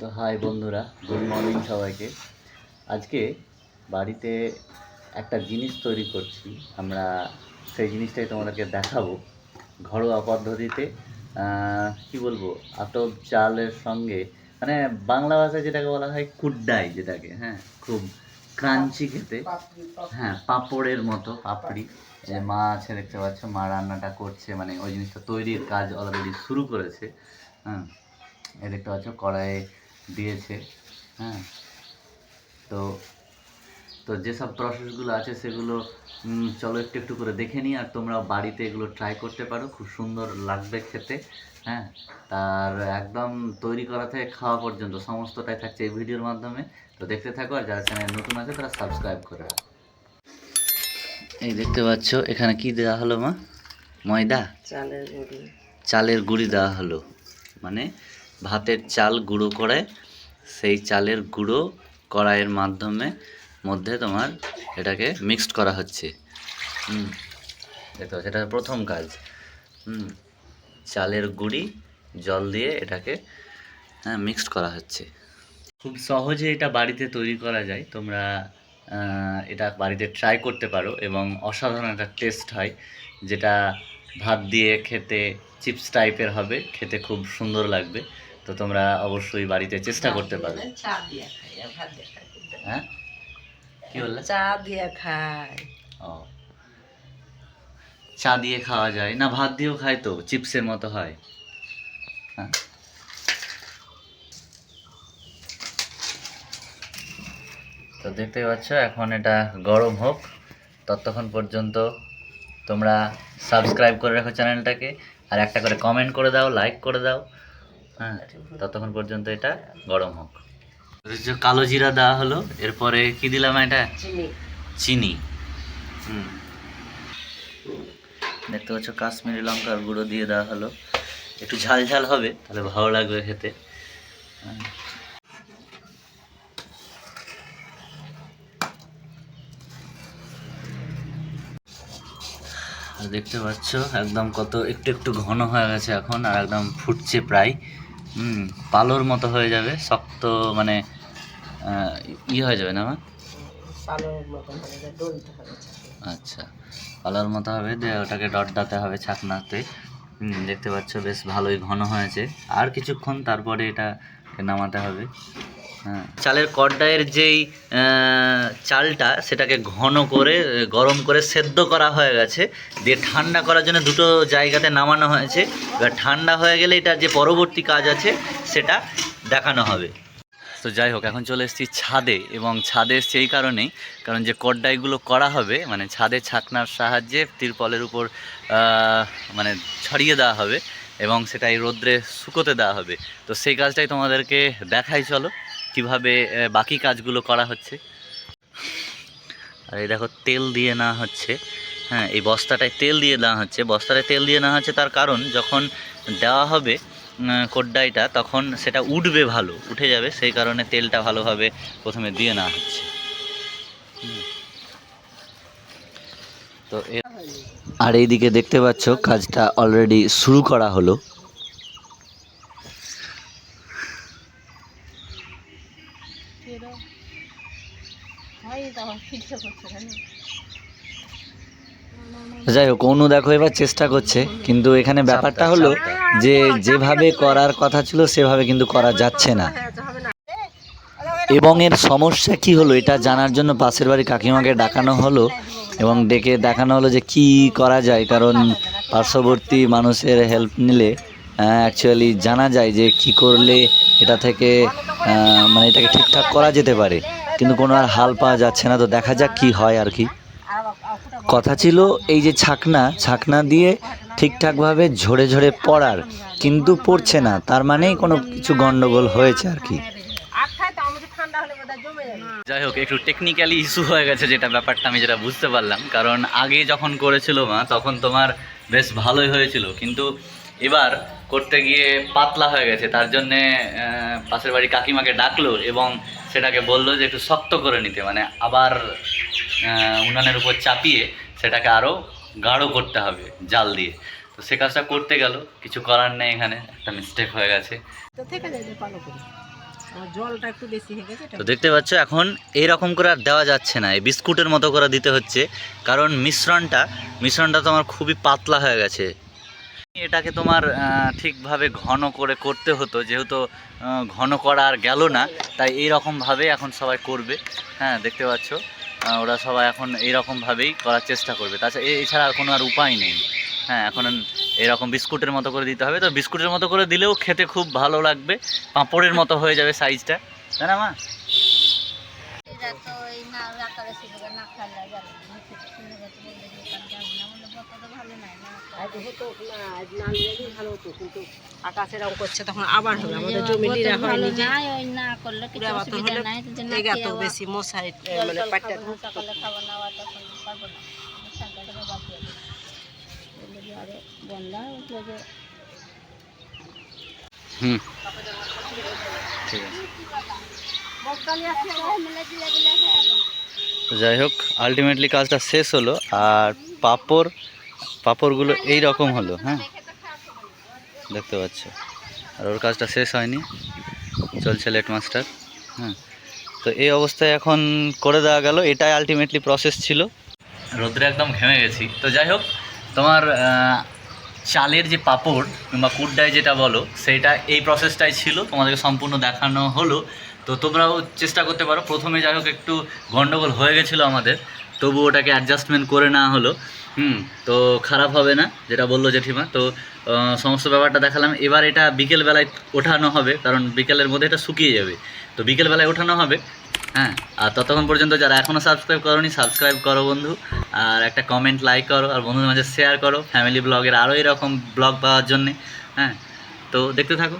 তো হাই বন্ধুরা, good morning সবাইকে। আজকে বাড়িতে একটা জিনিস তৈরি করছি, আমরা সেই জিনিসটাই তোমাদেরকে দেখাবো। ঘরোয়া পদ্ধতিতে কি বলব, আতপ চালের সঙ্গে মানে বাংলা ভাষায় যেটাকে বলা হয় কুড্ডাই যেটাকে হ্যাঁ খুব ক্রাঞ্চি খেতে। হ্যাঁ পাঁপড়ের মতো, পাপড়ি। যে মা আছে, দেখতে পাচ্ছ, মা রান্নাটা করছে মানে ওই জিনিসটা তৈরির কাজ অলরেডি শুরু করেছে। হ্যাঁ এই দেখতে পাচ্ছ, কড়াইয়ে দিয়েছে হ্যাঁ? তো তো যেসব প্রসেসগুলো আছে সেগুলো চলো একটু একটু করে দেখে নিই আর তোমরা বাড়িতে এগুলো ট্রাই করতে পারো খুব সুন্দর লাগবে খেতে হ্যাঁ? তার একদম তৈরি করা থেকে খাওয়া পর্যন্ত সমস্তটাই থাকছে এই ভিডিওর মাধ্যমে তো দেখতে থাকো আর যারা চ্যানেল নতুন আছে তারা সাবস্ক্রাইব করে রাখো। এই দেখতে পাচ্ছ এখানে কি দেওয়া হলো মা? ময়দা? চালের গুঁড়ি। চালের গুঁড়ি দেওয়া হলো মানে ভাতের চাল গুঁড়ো করে, সেই চালের গুঁড়ো কড়াইয়ের মাধ্যমে মধ্যে তোমার এটাকে মিক্সড করা হচ্ছে। হুম এটা প্রথম কাজ। হুম, চালের গুঁড়ি, জল দিয়ে এটাকে হ্যাঁ মিক্সড করা হচ্ছে। খুব সহজে এটা বাড়িতে তৈরি করা যায়। তোমরা এটা বাড়িতে ট্রাই করতে পারো এবং অসাধারণ একটা টেস্ট হয়, যেটা ভাত দিয়ে খেতে চিপস টাইপের হবে, খেতে খুব সুন্দর লাগবে। তো তোমরা অবশ্যই বাড়িতে চেষ্টা করতে পারো। চা দিয়ে খাই আর ভাত দিয়ে খাই হ্যাঁ? কি বললে? চা দিয়ে ও। চা দিয়ে খাওয়া যায়। না ভাত দিয়েও খায় তো চিপসের মতো হয়। হ্যাঁ। তো দেখতে পাচ্ছ এখন এটা গরম হোক ততক্ষণ পর্যন্ত তোমরা সাবস্ক্রাইব করে রাখো চ্যানেলটাকে আর একটা করে কমেন্ট করে দাও লাইক করে দাও। হ্যাঁ ততক্ষণ পর্যন্ত এটা গরম হোক। কালো জিরা দেওয়া হলো এরপরে কি দিলাম এটা? চিনি। চিনি। হুম। দেখতে পাচ্ছ কাশ্মীরি লঙ্কার গুঁড়ো দিয়ে দেওয়া হলো। একটু ঝাল ঝাল হবে তাহলে ভালো লাগবে খেতে। আর দেখতে পাচ্ছ একদম কত একটু একটু ঘন হয়ে গেছে এখন আর একদম ফুটছে প্রায়। পালোর মতো হয়ে যাবে শক্ত মানে ইয়ে ই হয়ে যাবে না আচ্ছা পালোর। আচ্ছা মতো হবে দিয়ে ওটাকে ডটডাতে হবে ছাকনাতে। নাতে দেখতে পাচ্ছ বেশ ভালোই ঘন হয়েছে। আর কিছুক্ষণ তারপরে এটা নামাতে হবে। চালের কড়াইয়ের যেই চালটা সেটাকে ঘন করে, গরম করে সেদ্ধ করা হয়ে গেছে। দিয়ে ঠান্ডা করার জন্য দুটো জায়গাতে নামানো হয়েছে। এবার ঠান্ডা হয়ে গেলে এটা যে পরবর্তী কাজ আছে, সেটা দেখানো হবে। তো যাই হোক, এখন চলে এসেছি ছাদে এবং ছাদে এসেছি এই কারণেই, কারণ যে কড্ডাইগুলো করা হবে মানে ছাদে ছাকনার সাহায্যে তিরপলের উপর মানে ছড়িয়ে দেওয়া হবে এবং সেটাই রোদ্রে শুকোতে দেওয়া হবে। তো সেই কাজটাই তোমাদেরকে দেখাই, চলো। কীভাবে বাকি কাজগুলো করা হচ্ছে? আর এই দেখো, তেল দিয়ে নেওয়া হচ্ছে। হ্যাঁ এই বস্তাটায় তেল দিয়ে দেওয়া হচ্ছে। বস্তাটায় তেল দিয়ে না হচ্ছে তার কারণ, যখন দেওয়া হবে কড্ডাইটা, তখন সেটা উঠবে ভালো, উঠে যাবে, সেই কারণে তেলটা ভালোভাবে প্রথমে দিয়ে নেওয়া হচ্ছে। তো আর এইদিকে দেখতে পাচ্ছ, কাজটা অলরেডি শুরু করা হলো। যাই হোক অনু দেখো এবার চেষ্টা করছে কিন্তু এখানে ব্যাপারটা হলো যে যেভাবে করার কথা ছিল সেভাবে কিন্তু করা যাচ্ছে না। এবং এর সমস্যা কি হলো এটা জানার জন্য পাশের বাড়ি কাকিমাকে ডাকানো হলো এবং ডেকে দেখানো হলো যে কি করা যায় কারণ পার্শ্ববর্তী মানুষের হেল্প নিলে অ্যাকচুয়ালি জানা যায় যে কি করলে এটা থেকে মানে এটাকে ঠিকঠাক করা যেতে পারে। কিন্তু কোনো আর হাল পাওয়া যাচ্ছে না, তো দেখা যাক কি হয় আর কি। কথা ছিল এই যে ছাকনা ছাকনা দিয়ে ঠিকঠাকভাবে ঝরে ঝরে পড়ার, কিন্তু পড়ছে না, তার মানেই কোনো কিছু গন্ডগোল হয়েছে আর কি। যাই হোক, একটু টেকনিক্যালি ইস্যু হয়ে গেছে যেটা ব্যাপারটা, আমি যেটা বুঝতে পারলাম। কারণ আগে যখন করেছিল মা, তখন তোমার বেশ ভালোই হয়েছিল। কিন্তু এবার করতে গিয়ে পাতলা হয়ে গেছে। তার জন্যে পাশের বাড়ি কাকিমাকে ডাকলো এবং সেটাকে বলল যে একটু শক্ত করে নিতে। মানে আবার উনানের উপর চাপিয়ে সেটাকে আরও গাঢ় করতে হবে জাল দিয়ে। তো সে কাজটা করতে গেল। কিছু করার নেই এখানে। একটা মিস্টেক হয়ে গেছে। তো থেকে যায় যে পালো করি। আমার জলটা একটু বেশি হয়ে গেছে এটা তো দেখতে পাচ্ছ এখন এই রকম করে আর দেওয়া যাচ্ছে না। এই বিস্কুটের মতো করে দিতে হচ্ছে। কারণ মিশ্রণটা মিশ্রণটা তো আমার খুবই পাতলা হয়ে গেছে। এটাকে তোমার ঠিকভাবে ঘন করে করতে হতো, যেহেতু ঘন করা আর গেল না, তাই এই রকমভাবে এখন সবাই করবে। হ্যাঁ দেখতে পাচ্ছ ওরা সবাই এখন এই রকমভাবেই করার চেষ্টা করবে। তাছাড়া এছাড়া আর কোনো আর উপায় নেই। হ্যাঁ এখন এরকম বিস্কুটের মতো করে দিতে হবে। তো বিস্কুটের মতো করে দিলেও খেতে খুব ভালো লাগবে। পাঁপড়ের মতো হয়ে যাবে সাইজটা। তাই না, মা? না আকারে সুযোগে না খাইলে যাবে না শুনে গেছে বললে যে কাজ যাবে না বলে বকা তো ভালো নাই না আজ হতো না আজ না নিলেই ভালো হতো কিন্তু আকাশের রং করছে তখন আবার হবে আমাদের জমি লিরা ভালো হয়নি যে নাই ওই না করলে কিছু পুরা বাতো অসুবিধা হলে নাই তো যে না এগা তো খেয়ে বেশি মশারি এ, জল মানে টল পাটটা খাব না, সকালে খাব না আবার তখন পারব না। সকালে বাকি আছে বললে যে আরে বন্যা উঠল যে। হুম। ঠিক আছে যাই হোক আলটিমেটলি কাজটা শেষ হলো আর পাপড়, পাপড়গুলো এই রকম হলো হ্যাঁ? দেখতে পাচ্ছ। আর ওর কাজটা শেষ হয়নি। চলছে লেট মাস্টার হ্যাঁ? তো এই অবস্থায় এখন করে দেওয়া গেল। এটাই আলটিমেটলি প্রসেস ছিল। রোদ্রে একদম ঘেমে গেছি। তো যাই হোক, তোমার চালের যে পাপড় কিংবা কুড্ডায় যেটা বলো সেইটা এই প্রসেসটাই ছিল। তোমাদেরকে সম্পূর্ণ দেখানো হলো। তো তোমরাও চেষ্টা করতে পারো। প্রথমে যাই হোক, একটু গণ্ডগোল হয়ে গেছিল আমাদের। তবু ওটাকে অ্যাডজাস্টমেন্ট করে নেওয়া হলো। হুম, তো খারাপ হবে না, যেটা বলল জেঠিমা। তো সমস্ত ব্যাপারটা দেখালাম। এবার এটা বিকেলবেলায় ওঠানো হবে, কারণ বিকেলের মধ্যে এটা শুকিয়ে যাবে। তো বিকেলবেলায় ওঠানো হবে। হ্যাঁ আর ততক্ষণ পর্যন্ত যারা এখনও সাবস্ক্রাইব করোনি সাবস্ক্রাইব করো বন্ধু। আর একটা কমেন্ট লাইক করো, আর বন্ধুদের মাঝে শেয়ার করো। ফ্যামিলি ব্লগের আরও এরকম ব্লগ পাওয়ার জন্যে হ্যাঁ। তো দেখতে থাকো।